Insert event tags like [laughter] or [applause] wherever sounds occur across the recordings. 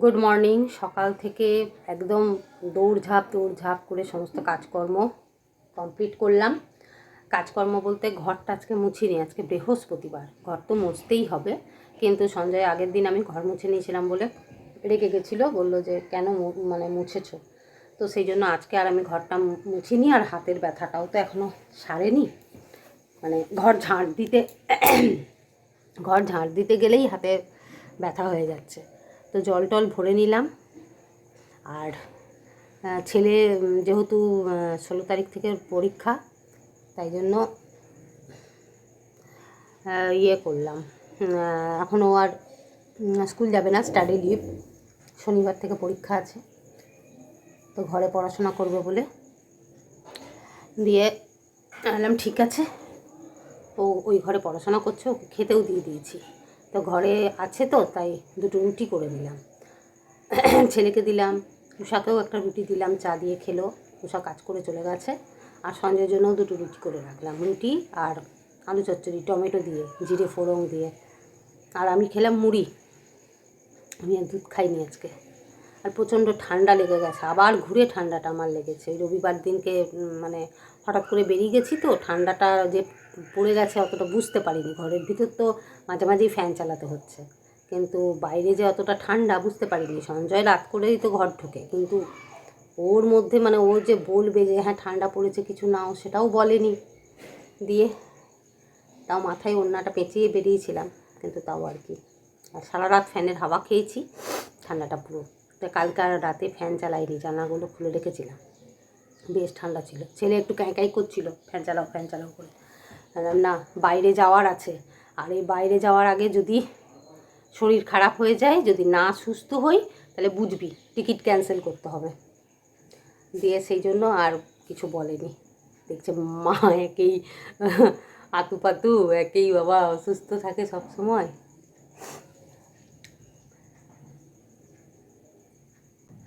Good morning সকাল থেকে একদম দৌড়ঝাঁপ দৌড়ঝাঁপ করে সমস্ত কাজকর্ম কমপ্লিট করলাম। কাজকর্ম বলতে ঘরটা আজকে মুছিনি আজকে বৃহস্পতিবার। ঘর তো মুছতেই হবে, কিন্তু সঞ্জয় আগের দিন আমি ঘর মুছে নিয়েছিলাম বলে রেগে গেছিল, বলল যে কেন মানে মুছেছো? তো সেই জন্য আজকে আর আমি ঘরটা মুছিনি আর হাতের ব্যথাটাও তো এখনও সারেনি। মানে ঘর ঝাঁট দিতে, ঘর ঝাঁট দিতে গেলেই হাতে ব্যথা হয়ে যাচ্ছে। তো জল টল ভরে নিলাম। আর ছেলে যেহেতু ষোলো তারিখ থেকে পরীক্ষা তাই জন্য ইয়ে করলাম। আহ, এখন ও আর স্কুল যাবে না স্টাডি লিভ। শনিবার থেকে পরীক্ষা আছে তো ঘরে পড়াশোনা করবে বলে। দিয়ে বললাম ঠিক আছে। ও ওই ঘরে পড়াশোনা করছে ওকে খেতেও দিয়ে দিয়েছি। তো ঘরে আছে তো, তাই দুটো রুটি করে দিলাম ছেলেকে দিলাম, উষাকেও একটা রুটি দিলাম, চা দিয়ে খেলো, উষা কাজ করে চলে গেছে। আর সঞ্জয়ের জন্যও দুটো রুটি করে রাখলাম, রুটি আর আলু চচ্চড়ি, টমেটো দিয়ে, জিরে ফোড়ন দিয়ে। আর আমি খেলাম মুড়ি। আমি আর দুধ খাইনি আজকে। আর প্রচণ্ড ঠান্ডা লেগে গেছে, আবার ঘুরে ঠান্ডাটা আমার লেগেছে। রবিবার দিনকে মানে হঠাৎ করে বেরিয়ে গেছি তো, ঠান্ডাটা যে পড়ে গেছে, অতটা বুঝতে পারিনি। ঘরের ভিতর তো মাঝে মাঝেই ফ্যান চালাতে হচ্ছে। কিন্তু বাইরে যে অতটা ঠান্ডা বুঝতে পারিনি। সঞ্জয় রাত করেই তো ঘর ঢোকে। কিন্তু ওর মধ্যে মানে ও যে বলবে যে হ্যাঁ ঠান্ডা পড়েছে, কিছু নাও, সেটাও বলেনি। দিয়ে তাও মাথায় ওড়নাটা পেঁচিয়ে বেরিয়েছিলাম। কিন্তু তাও আর কি। আর সারা রাত ফ্যানের হাওয়া খেয়েছি। ঠান্ডাটা পুরো। কালকে আর রাতে ফ্যান চালাইনি, জানলাগুলো খুলে রেখেছিলাম। বেশ ঠান্ডা ছিল। ছেলে একটু ক্যাঁকাই করছিল। ফ্যান চালাও ফ্যান চালাও করে। না, বাইরে যাওয়ার আছে। আর এই বাইরে যাওয়ার আগে যদি শরীর খারাপ হয়ে যায়, যদি না সুস্থ হই, তাহলে বুঝবি, টিকিট ক্যান্সেল করতে হবে। দিয়ে সেই জন্য আর কিছু বলেনি। দেখছে মা একেই আতু পাতু একেই বাবা অসুস্থ থাকে সব সময়।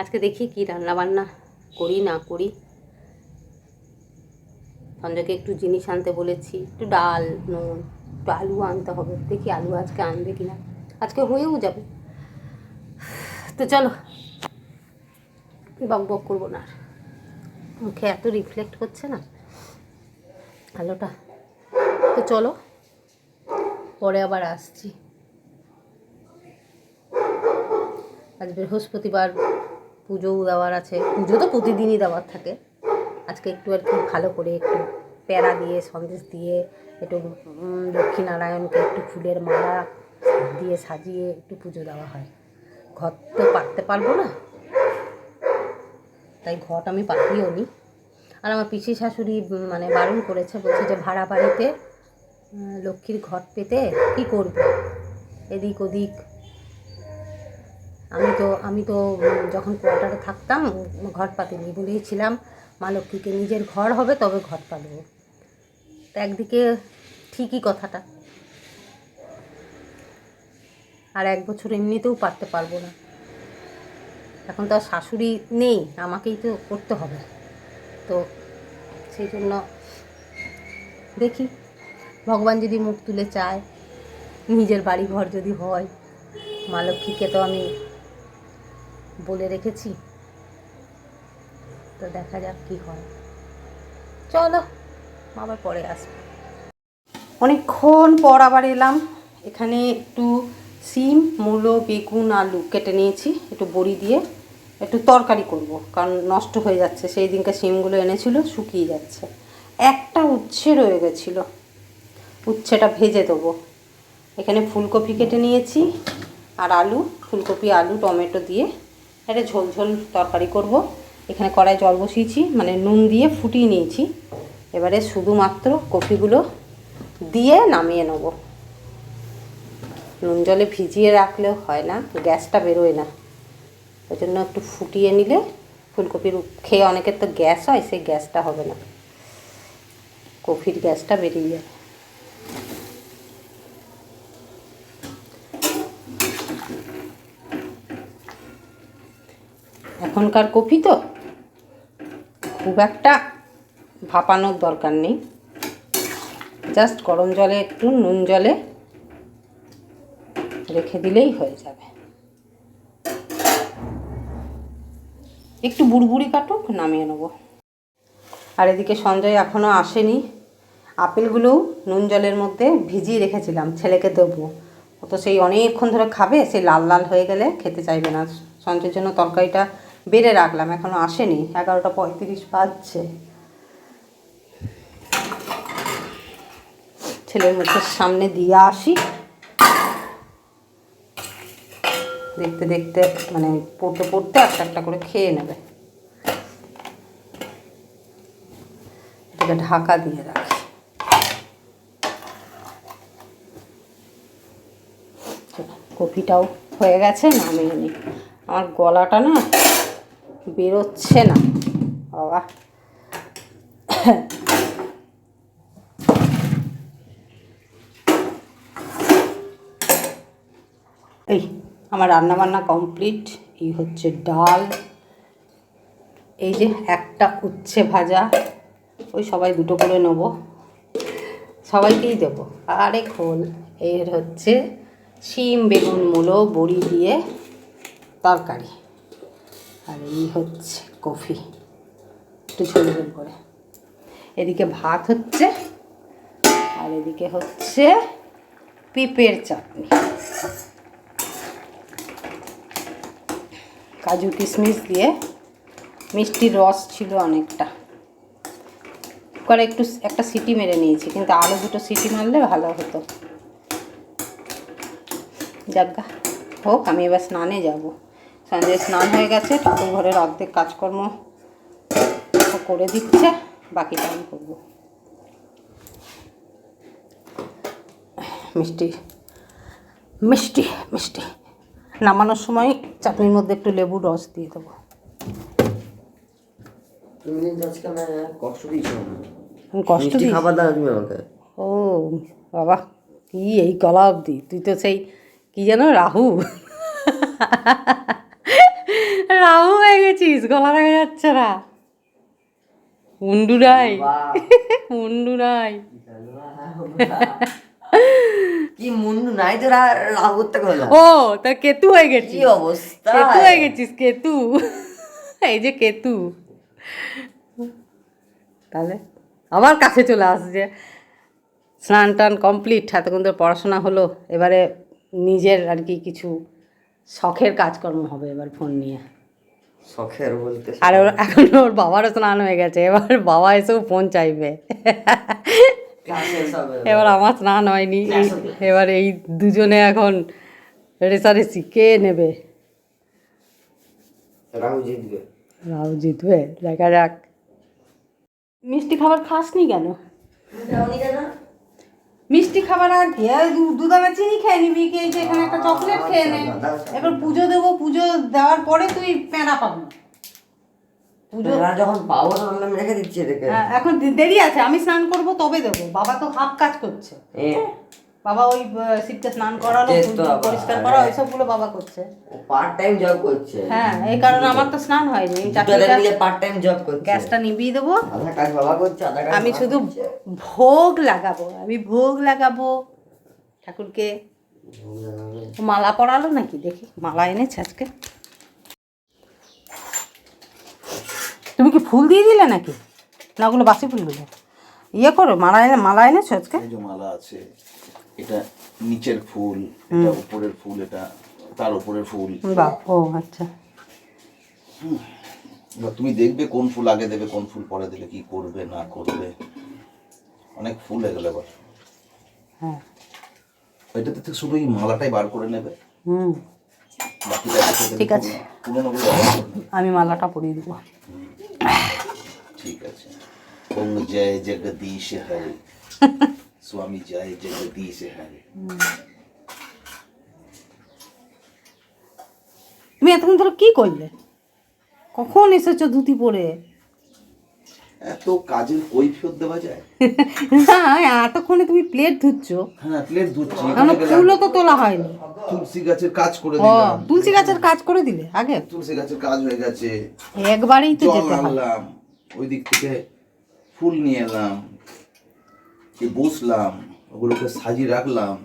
আজকে দেখি কি রান্না বান্না করি, না করি। সঞ্জয়কে একটু জিনিস আনতে বলেছি, একটু ডাল, নুন, একটু আলু আনতে হবে, দেখি আলু আজকে আনবে কি না আজকে হয়েও যাবে। তো চলো, বক বক করব না আর। মুখে এত রিফ্লেক্ট করছে না। আলোটা। তো চলো, পরে আবার আসছি। আজ বৃহস্পতিবার পুজোও দেওয়ার আছে। পুজো তো প্রতিদিনই দেওয়ার থাকে। আজকে একটু আর কি ভালো করে একটু প্যারা দিয়ে, সন্দেশ দিয়ে, একটু লক্ষ্মীনারায়ণকে একটু ফুলের মালা দিয়ে সাজিয়ে একটু পুজো দেওয়া হয়। ঘর তো পাততে পারব না। তাই ঘট আমি পাতিও নি। আর আমার পিসি শাশুড়ি মানে বারণ করেছে, বলছে যে ভাড়া বাড়িতে লক্ষ্মীর ঘট পেতে কি করবে? এদিক ওদিক। আমি তো আমি তো যখন কোয়ার্টারে থাকতাম, ঘট পাতিনি বলেই ছিলাম। মা লক্ষ্মীকে নিজের ঘর হবে, তবে ঘর পাতবো তা একদিকে ঠিকই কথাটা। আর এক বছর এমনিতেও পারতে পারব না। এখন তো আর শাশুড়ি নেই, আমাকেই তো করতে হবে। তো সেই জন্য দেখি, ভগবান যদি মুখ তুলে চায়, নিজের বাড়ি ঘর যদি হয়, মা লক্ষ্মীকে তো আমি বলে রেখেছি। তো দেখা যাক কি হয়। চলো আবার পরে আসব। অনেকক্ষণ পর আবার এলাম। এখানে একটু সিম, মূলো, বেগুন, আলু কেটে নিয়েছি, একটু বড়ি দিয়ে। একটু তরকারি করব, কারণ নষ্ট হয়ে যাচ্ছে। সেই দিনকে সিমগুলো এনেছিল, শুকিয়ে যাচ্ছে। একটা উচ্ছে রয়ে গেছিল। উচ্ছেটা ভেজে দেবো। এখানে ফুলকপি কেটে নিয়েছি আর আলু, ফুলকপি, আলু, টমেটো দিয়ে। একটা ঝোল ঝোল তরকারি করব। এখানে কড়াই জল বসিয়েছি মানে নুন দিয়ে ফুটিয়ে নিয়েছি। এবারে শুধুমাত্র কপিগুলো দিয়ে নামিয়ে নেব। নুন জলে ভিজিয়ে রাখলেও হয় না, গ্যাসটা বেরোয় না। ওই জন্য একটু ফুটিয়ে নিলে ফুলকপির খেয়ে অনেকের তো গ্যাস হয়, সেই গ্যাসটা হবে না। কফির গ্যাসটা বেরিয়ে যাবে। এখনকার কপি তো একটা ভাপানোর দরকার নেই। জাস্ট গরম জলে একটু নুন জলে রেখে দিলেই হয়ে যাবে। একটু বুড়বুড়ি কাটুক, নামিয়ে নেব। আর এদিকে সঞ্জয় এখনও আসেনি। আপেলগুলোও নুন জলের মধ্যে ভিজিয়ে রেখেছিলাম, ছেলেকে দেবো। ও তো সেই অনেকক্ষণ ধরে খাবে সেই লাল লাল হয়ে গেলে খেতে চাইবে না। সঞ্জয়ের জন্য তরকারিটা বেড়ে রাখলাম এখনও আসেনি, এগারোটা পঁয়ত্রিশ বাজছে। ছেলের মুখের সামনে দিয়ে আসি। দেখতে দেখতে মানে পড়তে পড়তে একটা একটা করে খেয়ে নেবে। এটাকে ঢাকা দিয়ে রাখি। কপিটাও হয়ে গেছে, নামিয়ে নিই আমার গলাটা না বেরোচ্ছে না। বাবা। এই আমার রান্না বান্না কমপ্লিট। এই হচ্ছে ডাল। এই যে একটা উচ্ছে ভাজা, ওই সবাই দুটো করে নেব। সবাইকেই দেবো। আরে খোল। এর হচ্ছে শিম, বেগুন, মূলো, বড়ি দিয়ে তরকারি। আর এই হচ্ছে কফি। একটু ঝোল ঝোল করে এদিকে ভাত হচ্ছে, আর এদিকে হচ্ছে পেঁপের চাটনি। কাজু কিশমিশ দিয়ে মিষ্টির রস ছিল অনেকটা। করে একটু একটা সিটি মেরে নিয়েছি, কিন্তু আরও দুটো সিটি মারলে ভালো হতো। যাজ্ঞা হোক, আমি এবার স্নানে যাব। সঞ্জয় স্নান হয়ে গেছে ঠাকুর ঘরের অর্ধেক কাজকর্ম করে দিচ্ছে বাকিটা আমি করব। মিষ্টি মিষ্টি মিষ্টি। নামানোর সময় চাটনির মধ্যে একটু লেবুর রস দিয়ে দেবো। কষ্ট দিই। খাবার দাও আমাকে। ও বাবা কি এই গলা অবধি। তুই তো সেই কি যেন রাহু। রাহু হয়ে গেছিস গলা দেখা যাচ্ছে না। মুন্ডুরাই। মুন্ডুরাই। কি মুন্ডু নাই তো গেলাম ও তা কেতু হয়ে গেছিস। কি অবস্থা? কেতু হয়ে গেছিস কেতু। এই যে কেতু। তাহলে আবার কাছে চলে আসছে। স্নান টান কমপ্লিট এতক্ষণ তো পড়াশোনা হলো। এবারে নিজের আর কি কিছু শখের কাজকর্ম হবে এবার ফোন নিয়ে। শখের বলতে আর ওর এখন ওর বাবারও স্নান হয়ে গেছে এবার বাবা এসেও ফোন চাইবে। এবার আমার স্নান হয়নি এবার এই দুজনে এখন রেসারেসি কে নেবে। রাহু জিতবে। রাও জিতবে দেখা যাক। মিষ্টি খাবার খাসনি কেন? কেন? মিষ্টি খাবার আর কি? দুধানা চিনি খেয়ে নিবি কি এই যে এখানে একটা চকলেট খেয়ে নে। এবার পুজো দেবো পুজো দেওয়ার পরে তুই প্যাঁড়া পাবি। পুজো যখন পাবো তখন আমি রেখে দিচ্ছি এটাকে হ্যাঁ, এখন দেরি আছে আমি স্নান করব তবে দেবো। বাবা তো হাফ কাজ করছে। বাবা ওই শীতকে স্নান করানো আবার, পরিষ্কার করা আরে। ওইসবগুলো বাবা করছে। পার্ট টাইম জব করছে। হ্যাঁ এই কারণে আমার তো স্নান হয়নি পার্ট টাইম জব করছে। গ্যাসটা নিভিয়ে দেবো। আধা কাজ বাবা করছে আধা কাজ আমি শুধু ভোগ লাগাবো আমি ভোগ লাগাবো। ঠাকুরকে মালা পরালো নাকি? দেখি মালা এনেছে আজকে। তুমি কি ফুল দিয়ে দিলে নাকি? না ওগুলো বাসি ফুলগুলো ইয়ে করো মালা এনে মালা এনেছো আজকে? মালা আছে। এটা নিচের ফুল এটা উপরের ফুল এটা তার উপরের ফুল। বাহ ও আচ্ছা। এবার তুমি দেখবে কোন ফুল আগে দেবে কোন ফুল পরে দিলে কি করবে না করবে। অনেক ফুল হয়ে গেল এবার। হ্যাঁ। এটাতে থেকে শুধু এই মালাটাই বার করে নেবে। হুম। ঠিক আছে। আমি মালাটা পরিয়ে দেবো। ঠিক আছে। ওম জয় জগদীশ হরে। [laughs] স্বামী জয় জগদীশ হরে তুমি এতক্ষণ ধরে কি করলে? কখন এসেছ ধুতি পরে? এত কাজের কৈফিয়ত দেওয়া যায়? [laughs] না এতক্ষণে তুমি প্লেট ধুচ্ছ। হ্যাঁ প্লেট ধুচ্ছি। ফুলও তো তোলা হয়নি। তুলসী গাছের কাজ করে দিলাম। তুলসী গাছের কাজ করে দিলে আগে? তুলসী গাছের কাজ হয়ে গেছে। একবারেই তো যেতে হয়। ওই দিক থেকে ফুল নিয়ে এলাম। বসলাম ওগুলোকে সাজিয়ে রাখলাম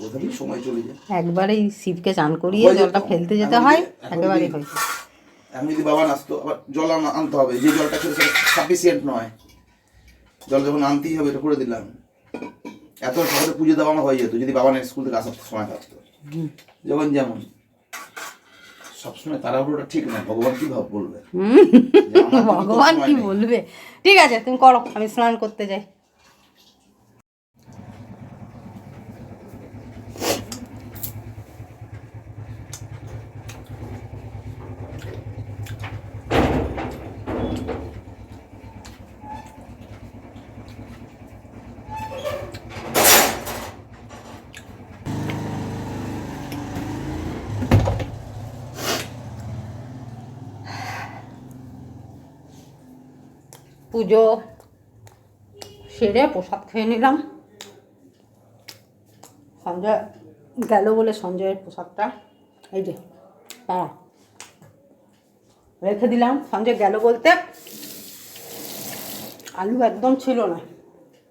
ওখানেই সময় চলে যায়। একবারেই শিবকে চান করিয়ে জলটা ফেলতে যেতে হয় একেবারেই যে- হয়েছে এখন যদি বাবা আসতো আবার জল আনতে হবে যে জলটা খেলে সেটা সাফিসিয়েন্ট নয়। জল যখন আনতেই হবে এটা করে দিলাম। এত সকালে পুজো দেওয়া আমার হয়ে যেত যদি বাবা না স্কুল থেকে আসার সময় থাকতো। যখন যেমন। সবসময় তাড়াহুড়োটা ঠিক না ভগবান কি ভাব বলবে? ভগবান কি বলবে? ঠিক আছে তুমি করো আমি স্নান করতে যাই। পুজো, সেরে প্রসাদ খেয়ে নিলাম। সঞ্জয় গেল বলে সঞ্জয়ের প্রসাদটা। এই যে হ্যাঁ রেখে দিলাম। সঞ্জয় গেল বলতে আলু একদম ছিল না।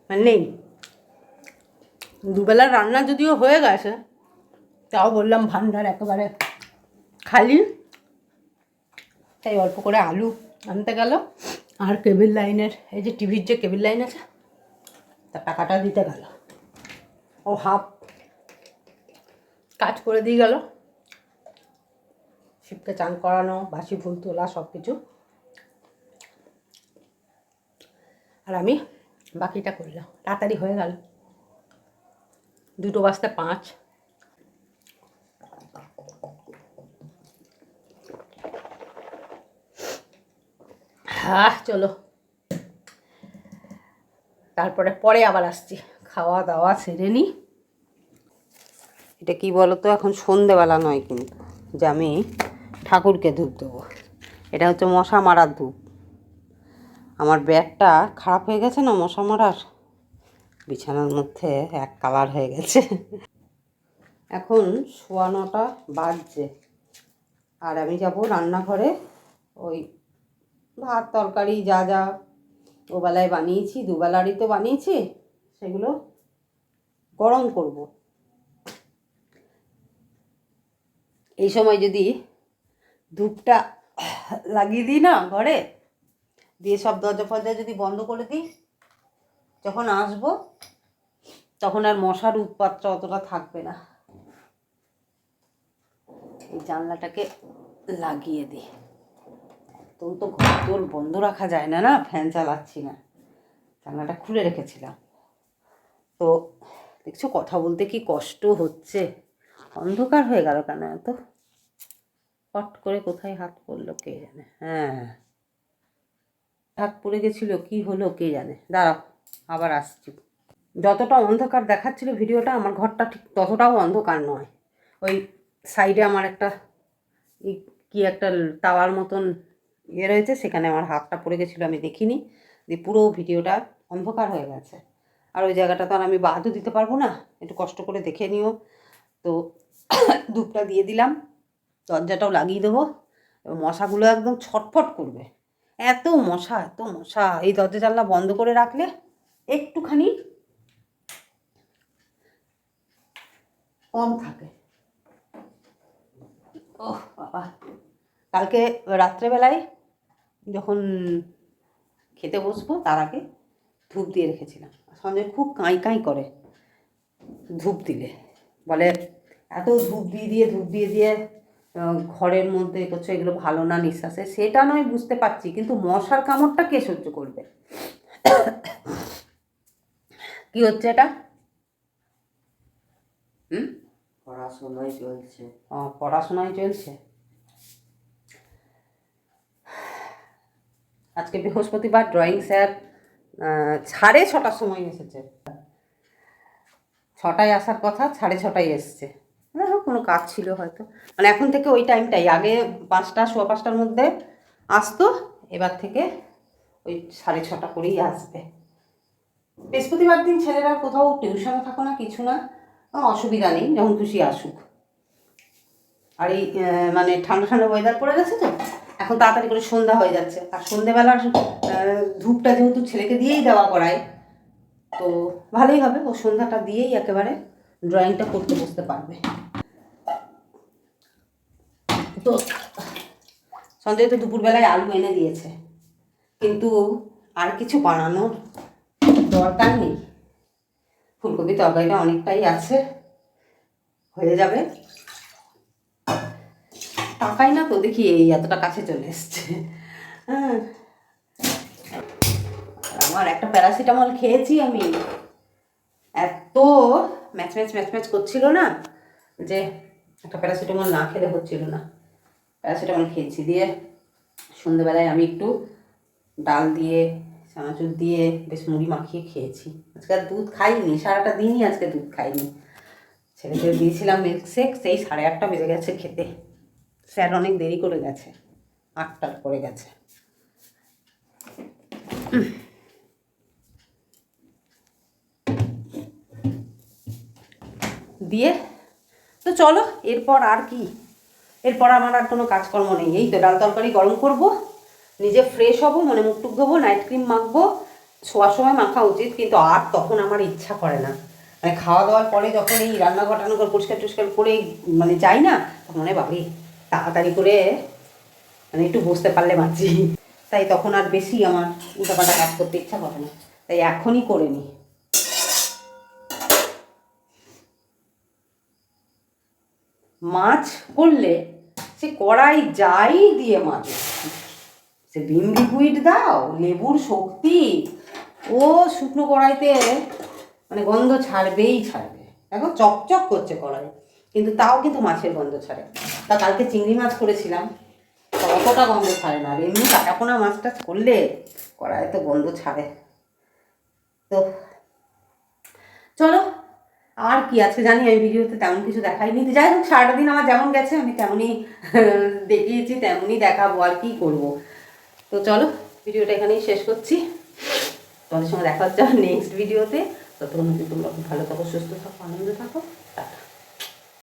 মানে নেই। দুবেলার রান্না যদিও হয়ে গেছে, তাও বললাম ভান্ডার একেবারে খালি। তাই অল্প করে আলু আনতে গেল। আর কেবিল লাইনের, এই যে টিভির যে কেবিল লাইন আছে তার টাকাটা দিতে গেল। ও হাফ কাজ করে দিয়ে গেল। শিবকে চান করানো বাসি ফুল তোলা সব কিছু আর আমি বাকিটা করলাম। তাড়াতাড়ি হয়ে গেল। দুটো বাজতে পাঁচ। হ্যাঁ চলো। তারপরে, পরে আবার আসছি। খাওয়া দাওয়া সেরে নিই এটা কি বলো তো এখন সন্ধেবেলা নয় কিন্তু। যে আমি ঠাকুরকে ধূপ দেবো। এটা হচ্ছে মশা মারার ধূপ। আমার ব্যাগটা খারাপ হয়ে গেছে না মশা মারার? বিছানার মধ্যে এক কালার হয়ে গেছে। এখন সোয়া নটা বাজছে। আর আমি যাব রান্নাঘরে ওই ভাত, তরকারি, যা যা ওবেলায় বানিয়েছি, দুবেলারই তো বানিয়েছি, সেগুলো গরম করব। এই সময় যদি ধূপটা লাগিয়ে দিই না ঘরে, দিয়ে সব দরজা ফরজা যদি বন্ধ করে দিই, যখন আসব, তখন আর মশার উৎপাতটা অতটা থাকবে না। এই জানলাটাকে লাগিয়ে দিই। তো তো ঘর তোর বন্ধ রাখা যায় না না? ফ্যান চালাচ্ছি না। জানলাটা খুলে রেখেছিলাম। তো দেখছ, কথা বলতে কি কষ্ট হচ্ছে? অন্ধকার হয়ে গেল কেন এত? পট করে কোথায় হাত পড়ল কে জানে? হ্যাঁ। হাত পড়ে গেছিল, কি হলো কে জানে? দাঁড়াও, আবার আসছি। যতটা অন্ধকার দেখাচ্ছিল ভিডিওটা, আমার ঘরটা ঠিক ততটাও অন্ধকার নয়। ওই সাইডে আমার একটা কি একটা তাওয়ার মতন ইয়ে রয়েছে, সেখানে আমার হাতটা পড়ে গেছিল, আমি দেখিনি। দিয়ে পুরো ভিডিওটা অন্ধকার হয়ে গেছে। আর ওই জায়গাটা তো আর আমি বাদও দিতে পারব না, একটু কষ্ট করে দেখে নিও। তো [coughs] ধূপটা দিয়ে দিলাম, দরজাটাও লাগিয়ে দেবো মশাগুলো একদম ছটফট করবে। এত মশা এত মশা। এই দরজা জানলা বন্ধ করে রাখলে একটুখানি কম থাকে। ওহ, বাবা। কালকে রাত্রেবেলায় যখন খেতে বসবো তার আগে ধূপ দিয়ে রেখেছিলাম। সঞ্জয় খুব কাঁই কাঁই করে ধূপ দিলে। বলে এত ধূপ দিয়ে দিয়ে ধূপ দিয়ে দিয়ে ঘরের মধ্যে করছ এগুলো ভালো না নিঃশ্বাসে? সেটা নয় বুঝতে পারছি কিন্তু মশার কামড়টা কে সহ্য করবে? কি হচ্ছে এটা? হুম? পড়াশোনায় চলছে। ও পড়াশোনায় চলছে? আজকে বৃহস্পতিবার ড্রয়িং স্যার সাড়ে ছটার সময় এসেছে। ছটায় আসার কথা, সাড়ে ছটায় এসছে। হ্যাঁ কোনো কাজ ছিল হয়তো। মানে এখন থেকে ওই টাইমটাই, আগে পাঁচটা, সোয়া পাঁচটার মধ্যে আসতো, এবার থেকে ওই সাড়ে ছটা করেই আসবে। বৃহস্পতিবার দিন ছেলেরা কোথাও টিউশন থাকো না, কিছু না অসুবিধা নেই, যখন খুশি আসুক। আর এই মানে ঠান্ডা ঠান্ডা ওয়েদার পড়ে গেছে তো? এখন তাড়াতাড়ি করে সন্ধ্যা হয়ে যাচ্ছে। আর সন্ধ্যেবেলার ধূপটা যেহেতু ছেলেকে দিয়েই দেওয়া করায়, তো ভালোই হবে। ও সন্ধ্যাটা দিয়েই একেবারে ড্রয়িংটা করতে বসতে পারবে। তো সঞ্জয় তো দুপুরবেলায় আলু এনে দিয়েছে। কিন্তু আর কিছু বানানোর দরকার নেই। ফুলকপি তরকারিটা অনেকটাই আছে, হয়ে যাবে। টাকাই না তো দেখি এই এতটা কাছে চলে এসছে। হ্যাঁ। আমার একটা প্যারাসিটামল খেয়েছি আমি। এত ম্যাচ ম্যাচ ম্যাচ ম্যাচ করছিল না যে একটা প্যারাসিটামল না খেলে হচ্ছিল না। প্যারাসিটামল খেয়েছি দিয়ে সন্ধ্যেবেলায় আমি একটু ডাল দিয়ে, চানাচুর দিয়ে বেশ মুড়ি মাখিয়ে খেয়েছি। আজকে আর দুধ খাইনি, সারাটা দিনই আজকে দুধ খাইনি। ছেলেকে দিয়েছিলাম মিল্কশেক সেই সাড়ে আটটা বেজে গেছে খেতে। স্যার অনেক দেরি করে গেছে। আটটার পরে গেছে। দিয়ে? তো চলো, এরপর আর কি? এরপর আমার আর কোনো কাজকর্ম নেই। এই তো ডাল তরকারি গরম করব, নিজে ফ্রেশ হব, মনে মুখ টুক ধোবো নাইট ক্রিম মাখবো। শোয়ার সময় মাখা উচিত, কিন্তু আর তখন আমার ইচ্ছা করে না। মানে খাওয়া দাওয়ার পরে যখন এই রান্নাঘর টান্নাঘর পরিষ্কার টরিষ্কার করে মানে যাই না, তখন মনে বাবরে তাড়াতাড়ি করে মানে একটু বসতে পারলে বাঁচি। তাই তখন আর বেশি আমার উল্টাপাল্টা কাজ করতে ইচ্ছা করে না। তাই এখনই করে নিই মাছ করলে সে কড়াই যাই দিয়ে মাছ সে বিম লিকুইড দাও, লেবুর শক্তি, ও শুকনো কড়াইতে মানে গন্ধ ছাড়বেই ছাড়বে। দেখো চকচক করছে কড়াই। কিন্তু তাও কিন্তু মাছের গন্ধ ছাড়ে তা কালকে চিংড়ি মাছ করেছিলাম অতটা গন্ধ ছাড়ে না। আর এমনি কাটাপোনা মাছটা করলে কড়াই তো গন্ধ ছাড়ে। তো চলো, আর কি আজকে জানি, আমি ভিডিওতে তেমন কিছু দেখাইনি। যাই হোক সারাটা দিন আমার যেমন গেছে, আমি তেমনই [laughs] দেখিয়েছি, তেমনই দেখাবো আর কি করব। তো চলো, ভিডিওটা এখানেই শেষ করছি। তোমাদের সঙ্গে দেখা হচ্ছে নেক্সট ভিডিওতে ততক্ষণ অবধি তোমরা ভালো থাকো, সুস্থ থাকো, আনন্দ থাকো। টাটা।